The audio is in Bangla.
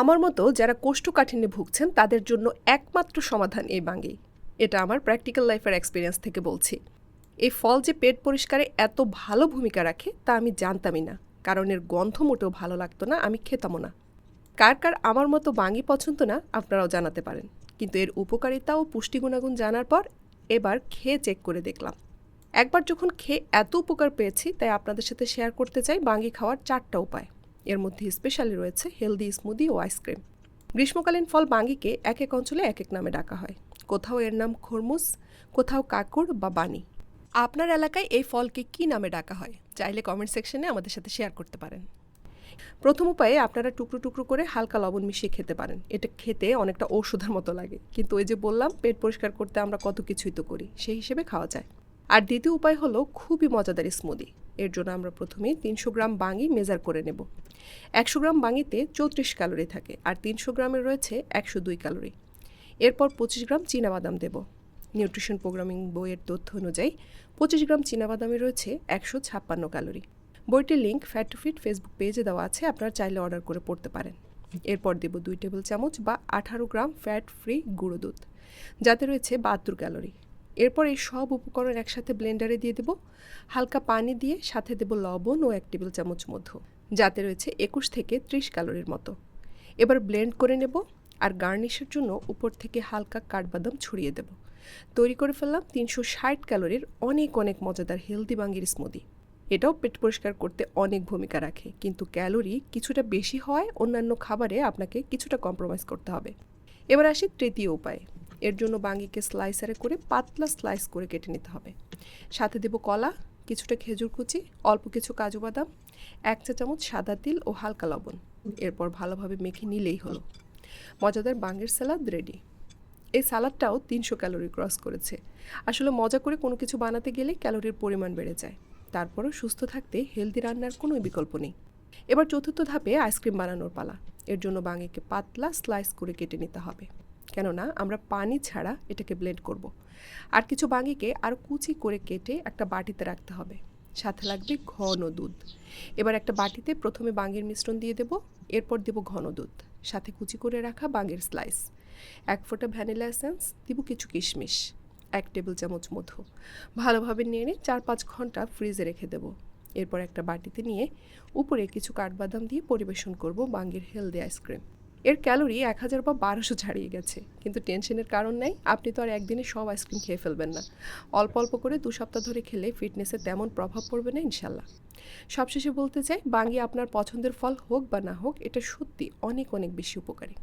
আমার মতো যারা কোষ্ঠকাঠিন্যে ভুগছেন, তাদের জন্য একমাত্র সমাধান এই বাঙ্গি। এটা আমার প্র্যাকটিক্যাল লাইফের এক্সপিরিয়েন্স থেকে বলছি। এই ফল যে পেট পরিষ্কারে এত ভালো ভূমিকা রাখে, তা আমি জানতামই না। কারণ এর গন্ধ মোটেও ভালো লাগতো না, আমি খেতামও না। কার কার আমার মতো বাঙ্গি পছন্দ না, আপনারাও জানাতে পারেন। কিন্তু এর উপকারিতা ও পুষ্টি গুণাগুণ জানার পর এবার খেয়ে চেক করে দেখলাম। একবার যখন খেয়ে এত উপকার পেয়েছি, তাই আপনাদের সাথে শেয়ার করতে চাই বাঙ্গি খাওয়ার চারটা উপায়। এর মধ্যে স্পেশালি রয়েছে হেলদি স্মুদি ও আইসক্রিম গ্রীষ্মকালীন ফল বাঙ্গিকে এক এক অঞ্চলে এক এক নামে ডাকা হয়। কোথাও এর নাম খরমুজ, কোথাও কাকুর বা বানি আপনার এলাকায় এই ফলকে কী নামে ডাকা হয়? চাইলে কমেন্ট সেকশনে আমাদের সাথে শেয়ার করতে পারেন। প্রথম উপায়ে আপনারা টুকরো টুকরো করে হালকা লবণ মিশিয়ে খেতে পারেন। এটা খেতে অনেকটা ঔষধের মতো লাগে। কিন্তু ওই যে বললাম, পেট পরিষ্কার করতে আমরা কত কিছুই তো করি, সেই হিসেবে খাওয়া যায়। আর দ্বিতীয় উপায় হলো খুবই মজাদার স্মুদি এর জন্য আমরা প্রথমে তিনশো গ্রাম বাঙি মেজার করে নেব। একশো গ্রাম বাঙিতে চৌত্রিশ ক্যালোরি থাকে আর তিনশো গ্রামের রয়েছে একশো দুই ক্যালোরি। এরপর পঁচিশ গ্রাম চীনাবাদাম দেব। নিউট্রিশন প্রোগ্রামিং বইয়ের তথ্য অনুযায়ী পঁচিশ গ্রাম চীনাবাদামে রয়েছে একশো ছাপ্পান্ন ক্যালোরি। বইটির link Fat to Fit Facebook পেজে দেওয়া আছে, আপনারা চাইলে অর্ডার করে পড়তে পারেন। এরপর দেব দুই টেবিল চামচ বা আঠারো গ্রাম ফ্যাট ফ্রি গুঁড়ো দুধ, যাতে রয়েছে বাহাত্তর ক্যালোরি। এরপর এই সব উপকরণ একসাথে ব্লেন্ডারে দিয়ে দেব। হালকা পানি দিয়ে সাথে দেব লবণ ও এক টেবিল চামচ মধু, যাতে রয়েছে একুশ থেকে ত্রিশ ক্যালোরির মতো। এবার ব্লেন্ড করে নেব আর গার্নিশের জন্য উপর থেকে হালকা কাঠবাদাম ছড়িয়ে দেব। তৈরি করে ফেললাম তিনশো ষাট ক্যালোরির অনেক অনেক মজাদার হেলদি বাঙ্গির স্মুদি। এটাও পেট পরিষ্কার করতে অনেক ভূমিকা রাখে, কিন্তু ক্যালোরি কিছুটা বেশি হয় অন্যান্য খাবারে আপনাকে কিছুটা কম্প্রোমাইজ করতে হবে। এবার আসি তৃতীয় উপায়ে। এর জন্য বাঙ্গিকে স্লাইসারে করে পাতলা স্লাইস করে কেটে নিতে হবে। সাথে দেব কলা, কিছুটা খেজুর কুচি, অল্প কিছু কাজু বাদাম, এক চা চামচ সাদা তিল ও হালকা লবণ। এরপর ভালোভাবে মেখে নিলেই হলো। মজাদার বাঙ্গের স্যালাদ রেডি। এই সালাদটাও তিনশো ক্যালোরি ক্রস করেছে। আসলে মজা করে কোনো কিছু বানাতে গেলে ক্যালোরির পরিমাণ বেড়ে যায়। তারপরও সুস্থ থাকতে হেলদি রান্নার কোনো বিকল্প নেই। এবার চতুর্থ ধাপে আইসক্রিম বানানোর পালা। এর জন্য বাঙিকে পাতলা স্লাইস করে কেটে নিতে হবে। কেননা আমরা পানি ছাড়া এটাকে ব্লেন্ড করব। আর কিছু বাঙিকে আর কুচি করে কেটে একটা বাটিতে রাখতে হবে। সাথে লাগবে ঘন দুধ। এবার একটা বাটিতে প্রথমে বাঙের মিশ্রণ দিয়ে দেব, এরপর দেব ঘন দুধ। সাথে কুচি করে রাখা বাঙের স্লাইস এক ফোঁটা ভ্যানিলা এসেন্স দিব কিছু কিশমিশ। এক টেবিল চামচ মধু। ভালোভাবে নেড়ে চার পাঁচ ঘণ্টা ফ্রিজে রেখে দেব। এরপর একটা বাটিতে নিয়ে উপরে কিছু কাঠবাদাম দিয়ে পরিবেশন করব বাঙ্গির হেলদি আইসক্রিম এর ক্যালোরি এক হাজার বা বারোশো ছাড়িয়ে গেছে। কিন্তু টেনশনের কারণ নাই, আপনি তো আর একদিনে সব আইসক্রিম খেয়ে ফেলবেন না। অল্প অল্প করে দু সপ্তাহ ধরে খেলে ফিটনেসে তেমন প্রভাব পড়বে না, ইনশাল্লাহ। সবশেষে বলতে চাই, বাঙ্গি আপনার পছন্দের ফল হোক বা না হোক, এটা সত্যি অনেক অনেক বেশি উপকারী।